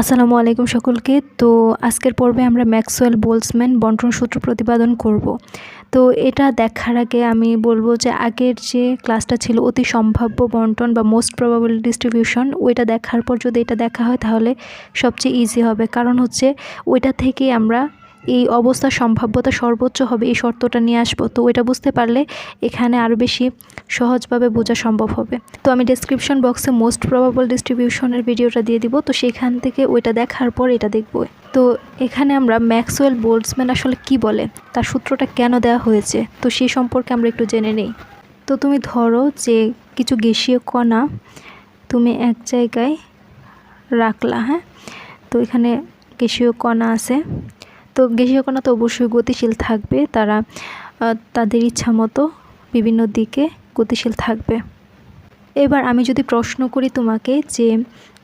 আসসালামু আলাইকুম সকলকে। তো আজকের পর্বে আমরা ম্যাক্সওয়েল বোলসম্যান বন্টন সূত্র প্রতিপাদন করব। তো এটা দেখার আগে আমি বলব যে আগের যে ক্লাসটা ছিল অতি সম্ভাব্য বন্টন বা মোস্ট প্রবাবল ডিস্ট্রিবিউশন, ওইটা দেখার পর যদি এটা দেখা হয় তাহলে সবচেয়ে ইজি হবে। কারণ হচ্ছে ওইটা থেকে আমরা এই অবস্থার সম্ভাব্যতা সর্বোচ্চ হবে, এই শর্তটা নিয়ে আসব। তো ওইটা বুঝতে পারলে এখানে আরও বেশি সহজভাবে বোঝা সম্ভব হবে। তো আমি ডেসক্রিপশন বক্সে মোস্ট প্রবাবল ডিস্ট্রিবিউশনের ভিডিওটা দিয়ে দিব। তো সেখান থেকে ওইটা দেখার পর এটা দেখব। তো এখানে আমরা ম্যাক্সওয়েল বোল্ডসম্যান আসলে কি বলে, তার সূত্রটা কেন দেওয়া হয়েছে, তো সেই সম্পর্কে আমরা একটু জেনে নেই। তো তুমি ধরো যে কিছু গ্যাসীয় কণা তুমি এক জায়গায় রাখলা হ্যাঁ? তো এখানে গ্যাসীয় কণা আছে। তো কণা তো অবশ্যই গতিশীল থাকবে। তারা তাদের ইচ্ছা মতো বিভিন্ন দিকে গতিশীল থাকবে। এবার আমি যদি প্রশ্ন করি তোমাকে যে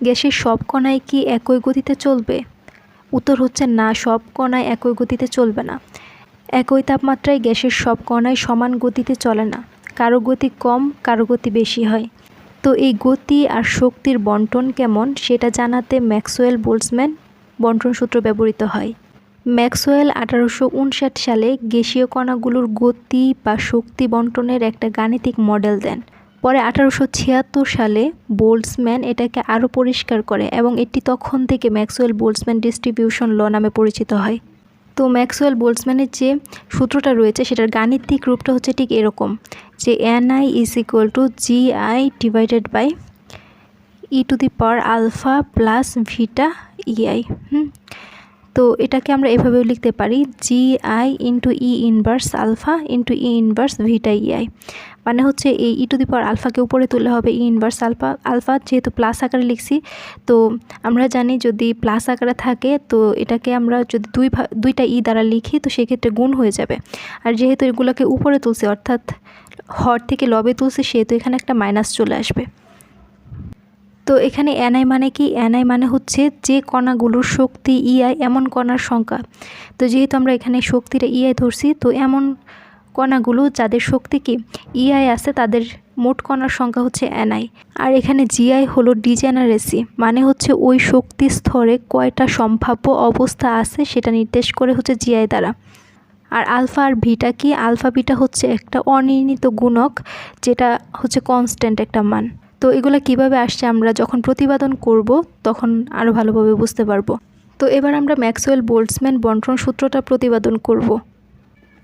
গ্যাসের সব কণায় কি একই গতিতে চলবে? উত্তর হচ্ছে না, সব কণায় একই গতিতে চলবে না। একই তাপমাত্রায় গ্যাসের সব কণায় সমান গতিতে চলে না। কারও গতি কম, কারও গতি বেশি হয়। তো এই গতি আর শক্তির বন্টন কেমন সেটা জানাতে ম্যাক্সওয়েল বোলসম্যান বন্টন সূত্র ব্যবহৃত হয়। ম্যাক্সওয়েল আঠারোশো উনষাট সালে গ্যাসীয় কণাগুলোর গতি বা শক্তি বন্টনের একটা গাণিতিক মডেল দেন। পরে আঠারোশো ছিয়াত্তর সালে বোল্টসম্যান এটাকে আরও পরিষ্কার করে এবং এটি তখন থেকে ম্যাক্সওয়েল বোল্টসম্যান ডিস্ট্রিবিউশন ল নামে পরিচিত হয়। তো ম্যাক্সওয়েল বোল্টসম্যানের যে সূত্রটা রয়েছে, সেটার গাণিতিক রূপটা হচ্ছে ঠিক এরকম, যে n i is equal to g i divided by e to the power alpha plus beta e i হুম? তো এটাকে আমরা এভাবেও লিখতে পারি g i into e inverse alpha into e inverse beta e i মানে হচ্ছে এই ই টু দি পাওয়ার আলফাকে উপরে তুলে হবে ই ইনভার্স আলফা আলফা যেহেতু প্লাস আকারে লিখছি, তো আমরা জানি যদি প্লাস আকারে থাকে, তো এটাকে আমরা যদি দুই দুইটা ই দ্বারা লিখি, তো সেক্ষেত্রে গুণ হয়ে যাবে। আর যেহেতু এগুলোকে উপরে তুলছি, অর্থাৎ হর থেকে লবে তুলছি, সেহেতু এখানে একটা মাইনাস চলে আসবে। তো এখানে এনআই মানে কি? এনআই মানে হচ্ছে যে কণাগুলোর শক্তি ইআই এমন কণার সংখ্যা। তো যেহেতু আমরা এখানে শক্তিটা ইআই ধরছি, তো এমন কণাগুলো যাদের শক্তি কি? ইআই আছে, তাদের মোট কণার সংখ্যা হচ্ছে এনআই আর এখানে জিআই হলো ডিজেনারেসি মানে হচ্ছে ওই শক্তি স্তরে কয়টা সম্ভাব্য অবস্থা আছে, সেটা নির্দেশ করে হচ্ছে জিআই দ্বারা। আর আলফা আর ভিটা কি? আলফা বিটা হচ্ছে একটা অনির্ণিত গুণক, যেটা হচ্ছে কনস্ট্যান্ট একটা মান। তো এগুলো কীভাবে আসছে আমরা যখন প্রতিপাদন করব, তখন আরও ভালোভাবে বুঝতে পারব। তো এবার আমরা ম্যাক্সওয়েল বোল্টসম্যান বন্টন সূত্রটা প্রতিপাদন করব।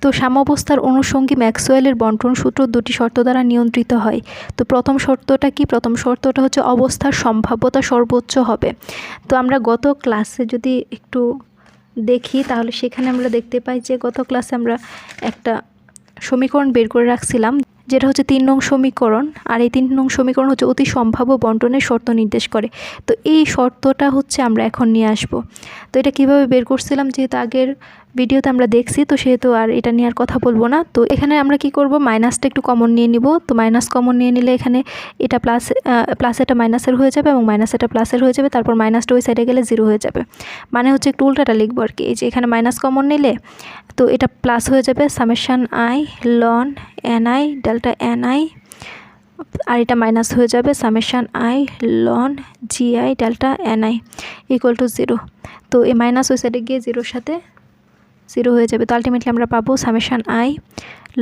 তো সাম্যাবস্থার অনুষঙ্গী ম্যাক্সওয়েলের বন্টন সূত্র দুটি শর্ত দ্বারা নিয়ন্ত্রিত হয়। তো প্রথম শর্তটা কি? প্রথম শর্তটা হচ্ছে অবস্থার সম্ভাব্যতা সর্বোচ্চ হবে। তো আমরা গত ক্লাসে যদি একটু দেখি, তাহলে সেখানে আমরা দেখতে পাই যে গত ক্লাসে আমরা একটা সমীকরণ বের করে রাখছিলাম। যেটা হচ্ছে তিন নং সমীকরণ, আর এই তিন নং সমীকরণ হচ্ছে অতি সম্ভাব্য বন্টনের শর্ত নির্দেশ করে। তো এই শর্তটা হচ্ছে আমরা এখন নিয়ে আসব। তো এটা কীভাবে বের করছিলাম? যেহেতু আগের ভিডিওতে আমরা দেখছি, তো সেহেতু আর এটা নিয়ে আর কথা বলব না। তো এখানে আমরা কি করব? মাইনাসটা একটু কমন নিয়ে নিব। তো মাইনাস কমন নিয়ে নিলে এখানে এটা প্লাস প্লাস এটা মাইনাসের হয়ে যাবে এবং মাইনাস এটা প্লাসের হয়ে যাবে। তারপর মাইনাসটা ওই সাইডে গেলে জিরো হয়ে যাবে। মানে হচ্ছে একটু উল্টাটা লিখব আর কি। এই যে এখানে মাইনাস কমন নিলে, তো এটা প্লাস হয়ে যাবে summation i ln n i delta n i আর এটা মাইনাস হয়ে যাবে summation i ln g i delta n i equal to zero তো এই মাইনাস ওই সাইডে গিয়ে জিরোর সাথে জিরো হয়ে যাবে। তো আলটিমেটলি আমরা পাবো summation i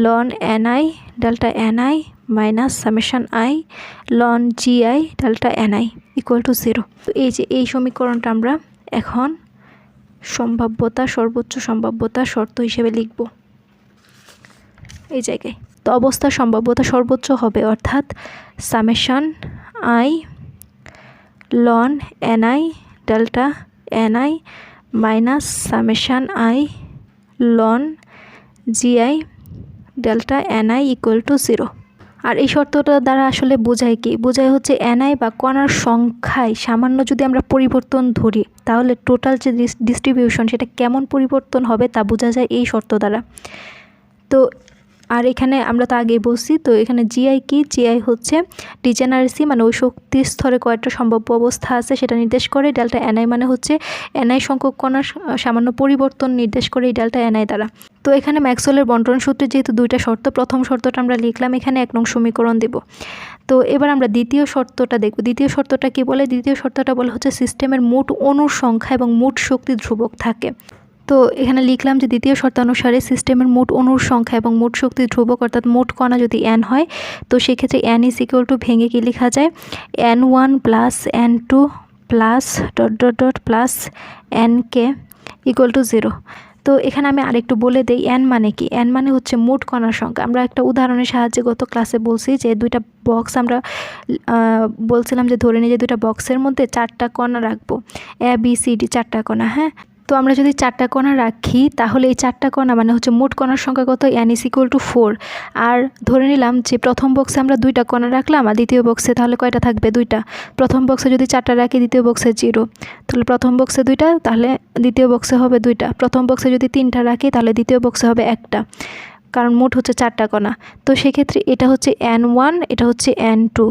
ln n i delta n i minus summation i ln g i delta n i equal to zero তো এই যে এই সমীকরণটা আমরা এখন সম্ভাব্যতা, সর্বোচ্চ সম্ভাব্যতা শর্ত হিসেবে লিখব। এই জায়গায়। তো অবস্থার সম্ভাব্যতা সর্বোচ্চ হবে অর্থাৎ summation i ln n i delta n i minus summation i ln g i delta n i equal to zero আর এই শর্তটা দ্বারা আসলে বোঝায় কি? বোঝায় হচ্ছে এনআই বা কণার সংখ্যায় সামান্য যদি আমরা পরিবর্তন ধরি, তাহলে টোটাল যে ডিস্ট্রিবিউশন সেটা কেমন পরিবর্তন হবে তা বোঝা যায় এই শর্ত দ্বারা। তো আর এখানে আমরা তো আগেই বলছি, তো এখানে জিআই কি? জিআই হচ্ছে ডিজেনারেসি মানে ওই শক্তি স্তরে কয়েকটা সম্ভাব্য অবস্থা আছে, সেটা নির্দেশ করে। ডেল্টা এনআই মানে হচ্ছে এনআই সংখ্যক কণার সামান্য পরিবর্তন নির্দেশ করে এই ডেল্টা এনআই দ্বারা। তো এখানে ম্যাক্সওয়েলের বন্টন সূত্রে যেহেতু দুইটা শর্ত, প্রথম শর্তটা আমরা লিখলাম, এখানে এক নং সমীকরণ দেব। তো এবার আমরা দ্বিতীয় শর্তটা দেখব। দ্বিতীয় শর্তটা কি বলে? দ্বিতীয় শর্তটা বলে হচ্ছে সিস্টেমের মোট অনুর সংখ্যা এবং মোট শক্তি ধ্রুবক থাকে। তো এখানে লিখলাম যে দ্বিতীয় শর্তানুসারে সিস্টেমের মোট অনুর সংখ্যা এবং মোট শক্তি ধ্রুবক, অর্থাৎ মোট কণা যদি এন হয়, তো সেক্ষেত্রে এন ইজ ইকুয়াল টু ভেঙে কি লেখা যায়? N one plus n two plus dot dot dot plus n k equal to zero তো এখানে আমি আরেকটু বলে দিই এন মানে কি? এন মানে হচ্ছে মোট কণার সংখ্যা। আমরা একটা উদাহরণের সাহায্যে গত ক্লাসে বলছি যে দুইটা বক্স আমরা বলছিলাম যে ধরে নিয়ে যে দুইটা বক্সের মধ্যে চারটা কণা রাখব। এ বি সি ডি চারটা কণা হ্যাঁ? তো আমরা যদি চারটা কণা রাখি, তাহলে এই চারটা কণা মানে হচ্ছে মোট কণার সংখ্যা কত? N is equal to four আর ধরে নিলাম যে প্রথম বক্সে আমরা দুইটা কণা রাখলাম আর দ্বিতীয় বক্সে তাহলে কয়টা থাকবে? দুইটা। প্রথম বক্সে যদি চারটা রাখি, দ্বিতীয় বক্সে জিরো তাহলে প্রথম বক্সে দুইটা, তাহলে দ্বিতীয় বক্সে হবে দুইটা। প্রথম বক্সে যদি তিনটা রাখি, তাহলে দ্বিতীয় বক্সে হবে একটা। কারণ মোট হচ্ছে চারটা কণা। তো সেক্ষেত্রে এটা হচ্ছে এন ওয়ান এটা হচ্ছে এন টু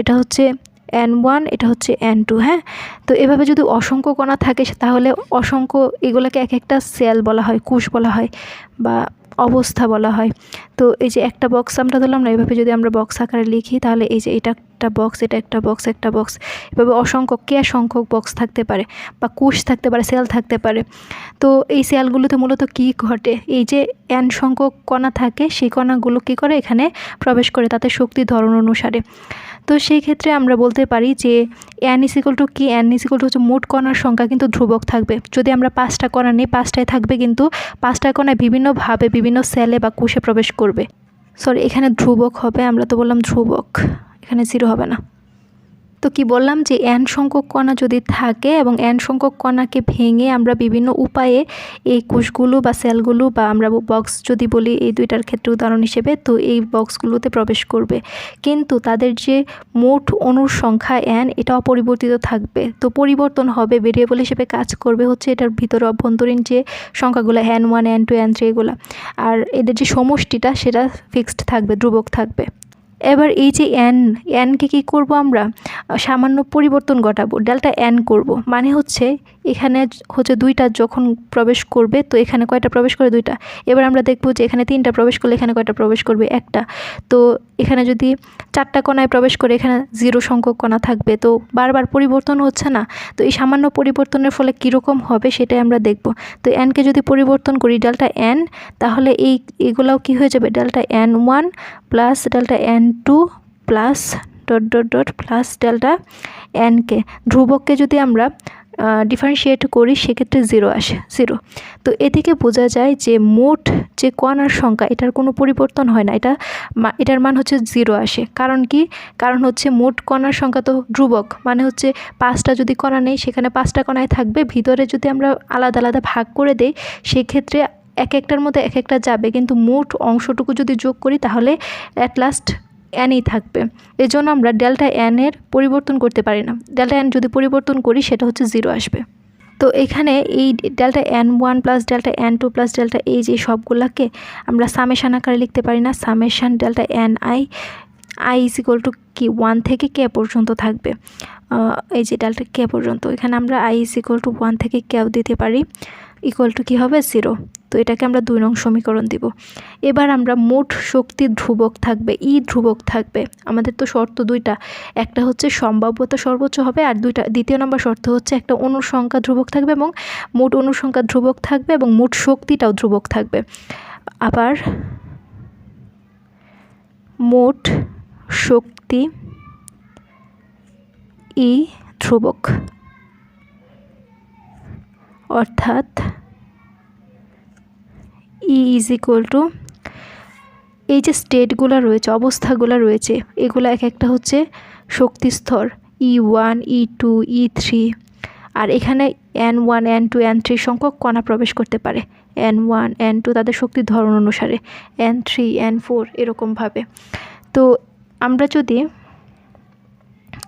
এটা হচ্ছে এন ওয়ান এটা হচ্ছে এন টু হ্যাঁ? তো এভাবে যদি অসংখ্য কণা থাকে, তাহলে অসংখ্য এগুলোকে এক একটা সেল বলা হয়, কোষ বলা হয় বা অবস্থা বলা হয়। তো এই যে একটা বক্স আমরা ধরলাম না, এভাবে যদি আমরা বক্স আকারে লিখি, তাহলে এই যে এটা একটা বক্স এটা একটা বক্স একটা বক্স এভাবে অসংখ্য কে সংখ্যক বক্স থাকতে পারে বা কুশ থাকতে পারে সেল থাকতে পারে। তো এই সেলগুলোতে মূলত কি ঘটে? এই যে এন সংখ্যক কণা থাকে, সেই কণাগুলো কী করে? এখানে প্রবেশ করে তাতে শক্তি ধরন অনুসারে। তো সেই ক্ষেত্রে আমরা বলতে পারি যে এন ইসিকল টু কি? এন ইসিকল টু হচ্ছে মোট কণার সংখ্যা কিন্তু ধ্রুবক থাকবে। যদি আমরা পাঁচটা কণা নিই, পাঁচটায় থাকবে কিন্তু পাঁচটা কণায় বিভিন্নভাবে বিভিন্ন সেলে বা কোষে প্রবেশ করবে। সরি এখানে ধ্রুবক হবে, আমরা তো বললাম ধ্রুবক। এখানে জিরো হবে না। তো কি বললাম যে এন সংখ্যক কণা যদি থাকে এবং এন সংখ্যক কণাকে ভেঙে আমরা বিভিন্ন উপায়ে এই কোষগুলো বা সেলগুলো বা আমরা বক্স যদি বলি এই দুইটার ক্ষেত্রে উদাহরণ হিসেবে, তো এই বক্সগুলোতে প্রবেশ করবে। কিন্তু তাদের যে মোট অনুর সংখ্যা এন এটা অপরিবর্তিত থাকবে। তো পরিবর্তন হবে ভেরিয়েবল হিসেবে কাজ করবে হচ্ছে এটার ভিতরে অভ্যন্তরীণ যে সংখ্যাগুলো n one n two n three এগুলো। আর এদের যে সমষ্টিটা, সেটা ফিক্সড থাকবে, ধ্রুবক থাকবে। এবার এই যে এন এনকে কী করব আমরা? সামান্য পরিবর্তন ঘটাবো ডেল্টা এন করব। মানে হচ্ছে এখানে হচ্ছে দুইটা যখন প্রবেশ করবে, তো এখানে কয়টা প্রবেশ করে দুইটা। এবার আমরা দেখব যে এখানে তিনটা প্রবেশ করলে এখানে কয়টা প্রবেশ করবে? একটা। তো এখানে যদি চারটা কণায় প্রবেশ করে এখানে জিরো সংখ্যক কণা থাকবে, তো বারবার পরিবর্তন হচ্ছে না? তো এই সামান্য পরিবর্তনের ফলে কীরকম হবে সেটাই আমরা দেখব। তো এনকে যদি পরিবর্তন করি, ডেল্টা এন তাহলে এই, এগুলাও কী হয়ে যাবে? Delta n one plus delta n two plus dot dot dot plus delta n k ধ্রুবককে যদি আমরা ডিফারেন্সিয়েট করি, সেক্ষেত্রে জিরো আসে জিরো তো এ থেকে বোঝা যায় যে মোট যে কণার সংখ্যা, এটার কোনো পরিবর্তন হয় না। এটা এটার মান হচ্ছে জিরো আসে। কারণ কি? কারণ হচ্ছে মোট কণার সংখ্যা তো ধ্রুবক। মানে হচ্ছে পাঁচটা যদি কণা নেই, সেখানে পাঁচটা কণায় থাকবে। ভিতরে যদি আমরা আলাদা আলাদা ভাগ করে দেই, সেক্ষেত্রে এক একটার মধ্যে এক একটা যাবে। কিন্তু মোট অংশটুকু যদি যোগ করি, তাহলে অ্যাট লাস্ট এনই থাকবে। এজন্য আমরা ডেল্টা এনের পরিবর্তন করতে পারি না। ডেল্টা এন যদি পরিবর্তন করি, সেটা হচ্ছে জিরো আসবে। তো এখানে এই delta n one plus delta n two plus delta এই যে সবগুলাকে আমরা সামেশান আকারে লিখতে পারি না। Summation delta n i i is equal to কি ওয়ান থেকে কে পর্যন্ত থাকবে। এই যে ডেল্টা কে পর্যন্ত। এখানে আমরা i is equal to one থেকে কেও দিতে পারি। ইকুয়াল টু কী হবে? জিরো তো এটাকে আমরা দুই নং সমীকরণ দিব। এবার আমরা মোট শক্তি ধ্রুবক থাকবে, ই ধ্রুবক থাকবে। আমাদের তো শর্ত দুইটা, একটা হচ্ছে সম্ভাব্যতা সর্বোচ্চ হবে আর দুইটা, দ্বিতীয় নম্বর শর্ত হচ্ছে একটা অনুসংখ্যা ধ্রুবক থাকবে এবং মোট অনুসংখ্যা ধ্রুবক থাকবে এবং মোট শক্তিটাও ধ্রুবক থাকবে। আবার মোট শক্তি ই ধ্রুবক। অর্থাৎ ই ইজ ইকুয়াল টু এই যে স্টেটগুলো রয়েছে, অবস্থাগুলো রয়েছে, এগুলো এক একটা হচ্ছে শক্তিস্তর e one e two e three আর এখানে n one n two n three সংখ্যক কণা প্রবেশ করতে পারে। এন ওয়ান এন টু তাদের শক্তির ধরন অনুসারে এন থ্রি এন ফোর এরকমভাবে। তো আমরা যদি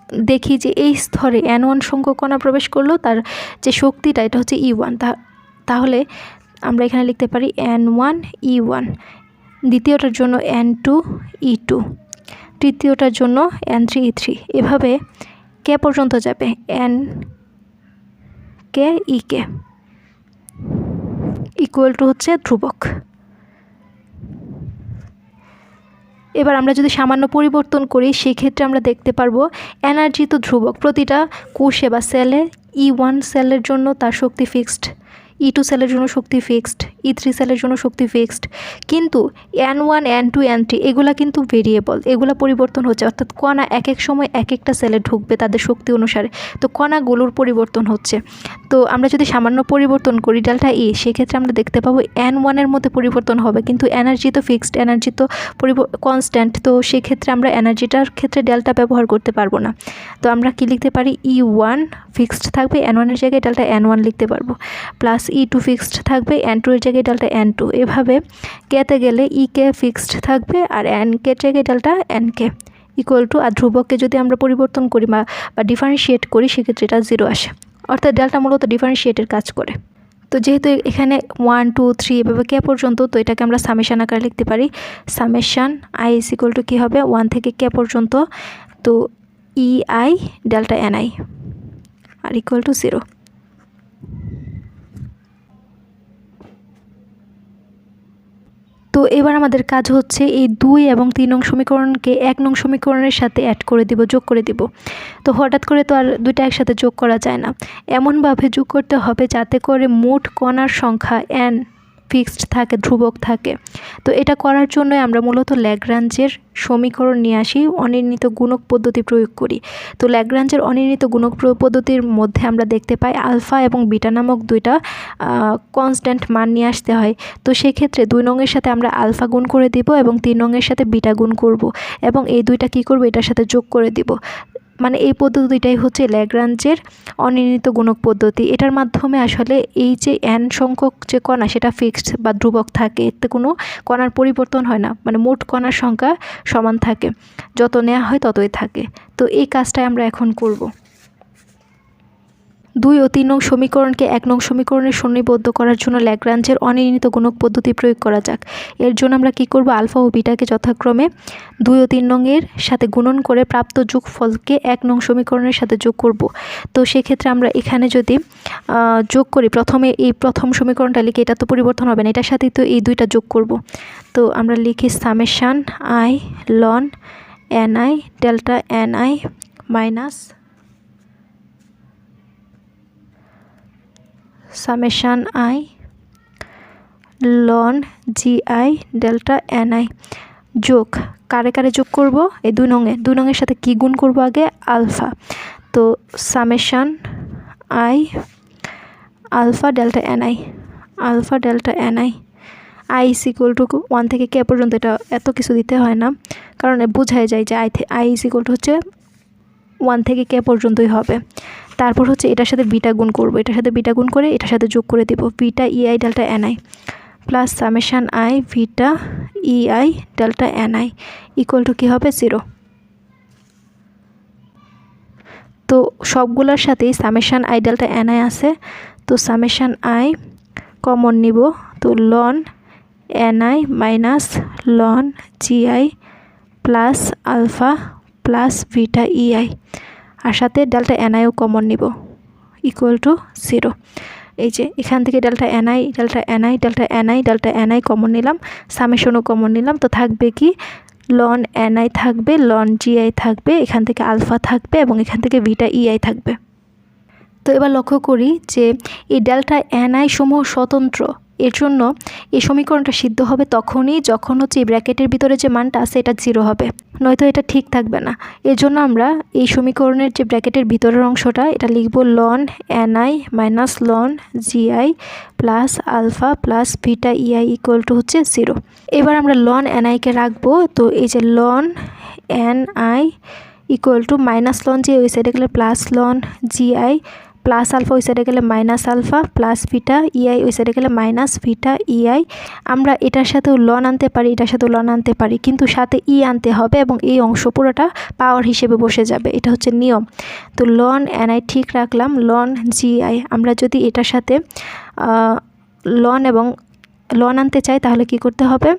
দেখি যে এই স্তরে এন ওয়ান সংখ্যক কণা প্রবেশ করল, তার যে শক্তিটা, এটা হচ্ছে ই ওয়ান তাহলে আমরা এখানে লিখতে পারি এন ওয়ান ই ওয়ান দ্বিতীয়টার জন্য এন টু ই টু তৃতীয়টার জন্য এন থ্রি ই থ্রি এভাবে কে পর্যন্ত যাবে? N k e k. Equal to হচ্ছে ধ্রুবক। এবার আমরা যদি সামান্য পরিবর্তন করি, সেক্ষেত্রে আমরা দেখতে পারব এনার্জি তো ধ্রুবক, প্রতিটা কোষে বা সেলে ই ওয়ান সেলের জন্য তার শক্তি ফিক্সড ই টু সেলের জন্য শক্তি ফিক্সড ই থ্রি সেলের জন্য শক্তি ফিক্সড কিন্তু n one n two n three এগুলো কিন্তু ভেরিয়েবল এগুলো পরিবর্তন হচ্ছে। অর্থাৎ কণা এক এক সময় এক একটা সেলে ঢুকবে তাদের শক্তি অনুসারে। তো কণাগুলোর পরিবর্তন হচ্ছে। তো আমরা যদি সামান্য পরিবর্তন করি ডেল্টা ই সেক্ষেত্রে আমরা দেখতে পাবো এন ওয়ানের মধ্যে পরিবর্তন হবে, কিন্তু এনার্জি তো ফিক্সড এনার্জি তো কনস্ট্যান্ট তো সেক্ষেত্রে আমরা এনার্জিটার ক্ষেত্রে ডেল্টা ব্যবহার করতে পারব না। তো আমরা কি লিখতে পারি? ই ওয়ান ফিক্সড থাকবে এন ওয়ানের জায়গায় ডেল্টা এন ওয়ান লিখতে পারব। প্লাস ই টু ফিক্সড থাকবে এন টু এর জায়গায় ডেল্টা এন টু এভাবে কেতে গেলে ই কে ফিক্সড থাকবে আর এন কে জায়গায় delta n k equal to আর ধ্রুবককে যদি আমরা পরিবর্তন করি বা ডিফারেন্সিয়েট করি, সেক্ষেত্রে এটা জিরো আসে। অর্থাৎ ডেল্টা মূলত ডিফারেন্সিয়েটের কাজ করে। তো যেহেতু এখানে ওয়ান টু থ্রি এভাবে কে পর্যন্ত, তো এটাকে আমরা সামেশান আকারে লিখতে পারি। Summation i is equal to কী হবে? ওয়ান থেকে কে পর্যন্ত। তো e i delta n i R equal to zero তো এবার আমাদের কাজ হচ্ছে এই দুই এবং তিন নং সমীকরণকে এক নং সমীকরণের সাথে অ্যাড করে দিব, যোগ করে দিব। তো হঠাৎ করে তো আর দুইটা একসাথে যোগ করা যায় না। এমনভাবে যোগ করতে হবে যাতে করে মোট কণার সংখ্যা এন ফিক্সড থাকে, ধ্রুবক থাকে। তো এটা করার জন্য আমরা মূলত ল্যাগ্রাঞ্জের সমীকরণ নিয়ে আসি, অনির্ণীত গুণক পদ্ধতি প্রয়োগ করি। তো ল্যাগ্রাঞ্জের অনির্ণীত গুণক পদ্ধতির মধ্যে আমরা দেখতে পাই আলফা এবং বিটা নামক দুইটা কনস্ট্যান্ট মান নিয়ে আসতে হয়। তো সেক্ষেত্রে দুই নঙের সাথে আমরা আলফা গুণ করে দিব এবং তিন নঙের সাথে বিটা গুণ করব। এবং এই দুইটা কি করব? এটার সাথে যোগ করে দিব। মানে এই পদ্ধতিটাই হচ্ছে ল্যাগ্রাঞ্জের অনির্ণীত গুণক পদ্ধতি। এটার মাধ্যমে আসলে এই যে এন সংখ্যক যে কণা, সেটা ফিক্সড বা ধ্রুবক থাকে, এতে কোনো কণার পরিবর্তন হয় না। মানে মোট কণার সংখ্যা সমান থাকে। যত নেওয়া হয় ততই থাকে। তো এই কাজটাই আমরা এখন করব। দুই ও তিন নং সমীকরণকে এক নং সমীকরণের সন্নিবদ্ধ করার জন্য ল্যাগ্রাঞ্জের অনির্ণীত গুণক পদ্ধতি প্রয়োগ করা যাক। এর জন্য আমরা কি করব? আলফা ও বিটাকে যথাক্রমে দুই ও তিন নংয়ের সাথে গুণন করে প্রাপ্ত যোগফলকে এক নং সমীকরণের সাথে যোগ করব। তো সেক্ষেত্রে আমরা এখানে যদি যোগ করি, প্রথমে এই প্রথম সমীকরণটা লিখে এটা তো পরিবর্তন হবে না, এটার সাথেই তো এই দুইটা যোগ করব। তো আমরা লিখি summation, i, ln, n i, delta n i minus summation i, ln g i, delta n i. যোগ, কারে কারে যোগ করব? এই দুই নঙে দুই নঙের সাথে কী গুণ করব আগে? আলফা। তো summation i, alpha delta n i. Alpha delta n i. I is equal to one থেকে কে পর্যন্ত এটা এত কিছু দিতে হয় না। কারণ বোঝাই যায় যে i i is equal to হচ্ছে ওয়ান থেকে কে পর্যন্তই হবে। তারপর হচ্ছে এটার সাথে বিটা গুণ করব। এটার সাথে বিটা গুণ করে এটার সাথে যোগ করে দেব beta e i delta n i plus summation i beta e i delta n i equal to কী হবে? জিরো তো সবগুলোর সাথেই সামেশান আই ডেল্টা এনআই আছে। তো সামেশান আই কমন নিব। তো ln NI minus ln GI plus alpha plus beta EI আর সাথে delta এনআইও কমন নিব ইকুয়াল টু জিরো এই যে এখান থেকে delta NI delta NI delta NI delta NI common নিলাম সামেশনও কমন নিলাম, তো থাকবে কি? লন এনআই থাকবে লন জিআই থাকবে, এখান থেকে আলফা থাকবে এবং এখান থেকে ভিটা ইআই থাকবে। তো এবার লক্ষ্য করি যে এই ডেল্টা এনআই সমূহ স্বতন্ত্র এর জন্য এই সমীকরণটা সিদ্ধ হবে তখনই যখন হচ্ছে এই ব্র্যাকেটের ভিতরে যে মানটা আছে এটা জিরো হবে। নয়তো এটা ঠিক থাকবে না। এর জন্য আমরা এই সমীকরণের যে ব্র্যাকেটের ভিতরের অংশটা, এটা লিখব ln n i minus ln g i plus alpha plus beta e i equal to হচ্ছে জিরো এবার আমরা লন এনআইকে রাখব, তো এই যে ln n i equal to minus ln g ওই সাইডে গেলে plus ln g i plus alpha ওই সাইডে গেলে মাইনাস আলফা প্লাস ফিটা ইআই ওই সাইডে গেলে মাইনাস ফিটা ইআই আমরা এটার সাথেও লন আনতে পারি, এটার সাথেও লন আনতে পারি, কিন্তু সাথে ই আনতে হবে এবং এই অংশ পুরোটা পাওয়ার হিসেবে বসে যাবে, এটা হচ্ছে নিয়ম। তো লন এনআই ঠিক রাখলাম লন জিআই আমরা যদি এটার সাথে লন এবং লন আনতে চাই, তাহলে কি করতে হবে?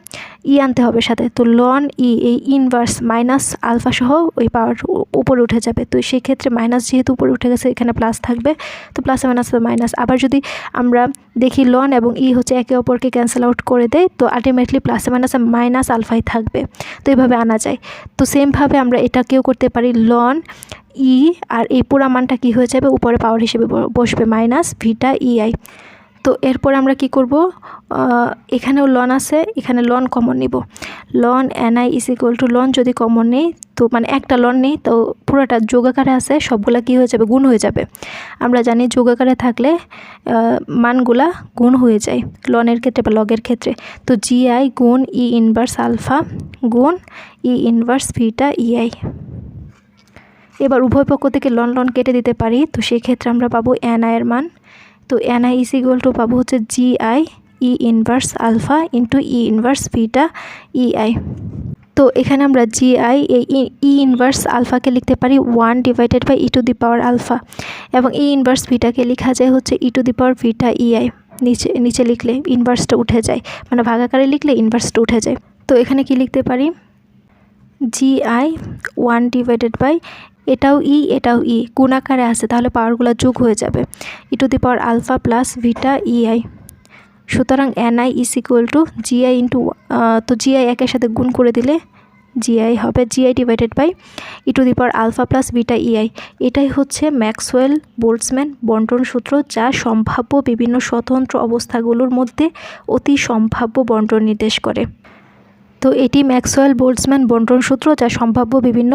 ই আনতে হবে সাথে। তো লন ই এই ইনভার্স মাইনাস আলফা সহ ওই পাওয়ার উপরে উঠে যাবে। তো সেই ক্ষেত্রে মাইনাস যেহেতু উপরে উঠে গেছে, এখানে প্লাস থাকবে। তো প্লাস মাইনাস মাইনাস আবার যদি আমরা দেখি লন এবং ই হচ্ছে একে অপরকে ক্যান্সেল আউট করে দেয়, তো আলটিমেটলি প্লাসে মাইনাসে মাইনাস আলফাই থাকবে। তো এইভাবে আনা যায়। তো সেমভাবে আমরা এটাকেও করতে পারি লন ই আর এই পুরা মানটা কী হয়ে যাবে? উপরে পাওয়ার হিসেবে বসবে মাইনাস ভিটা ইআই তো এরপর আমরা কি করব? এখানেও লন আছে, এখানে লন কমন নিব। Ln n i is equal to ln যদি কমন নেই, তো মানে একটা লন নেই, তো পুরোটা যোগাকারে আছে, সবগুলা কি হয়ে যাবে? গুণ হয়ে যাবে। আমরা জানি যোগাকারে থাকলে মানগুলা গুণ হয়ে যায় লনের ক্ষেত্রে বা লগের ক্ষেত্রে। তো জিআই গুণ ই ইনভার্স আলফা গুণ ই ইনভার্স ভিটা ইআই এবার উভয় পক্ষ থেকে লন লন কেটে দিতে পারি, তো সেই ক্ষেত্রে আমরা পাবো এন এর মান। তো N I is equal to পাবো হচ্ছে G I E inverse alpha into E inverse beta E I তো এখানে আমরা জি আই এই ই ইনভার্স আলফাকে লিখতে পারি one divided by e to the power alpha এবং ই ইনভার্স ভিটাকে লেখা যায় হচ্ছে ই to the power Vita E I নিচে নিচে লিখলে ইনভার্সটা উঠে যায় মানে ভাগাকারে লিখলে ইনভার্সটা উঠে যায়। তো এখানে কি লিখতে পারি? G i one divided by এটাও ই এটাও ই। গুণাকারে আছে? তাহলে পাওয়ারগুলো যোগ হয়ে যাবে। E to the power alpha plus beta e i সুতরাং n i is equal to g i into তো জিআই একের সাথে গুণ করে দিলে জিআই হবে g i divided by e to the power alpha plus beta e i এটাই হচ্ছে ম্যাক্সওয়েল বোল্টসম্যান বন্টন সূত্র, যা সম্ভাব্য বিভিন্ন স্বতন্ত্র অবস্থাগুলোর মধ্যে অতি সম্ভাব্য বন্টন নির্দেশ করে। তো এটি ম্যাক্সওয়েল বোল্টসম্যান বন্টন সূত্র, যা সম্ভাব্য বিভিন্ন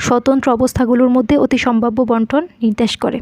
স্বতন্ত্র অবস্থাগুলোর মধ্যে অতি সম্ভাব্য বন্টন নির্দেশ করে।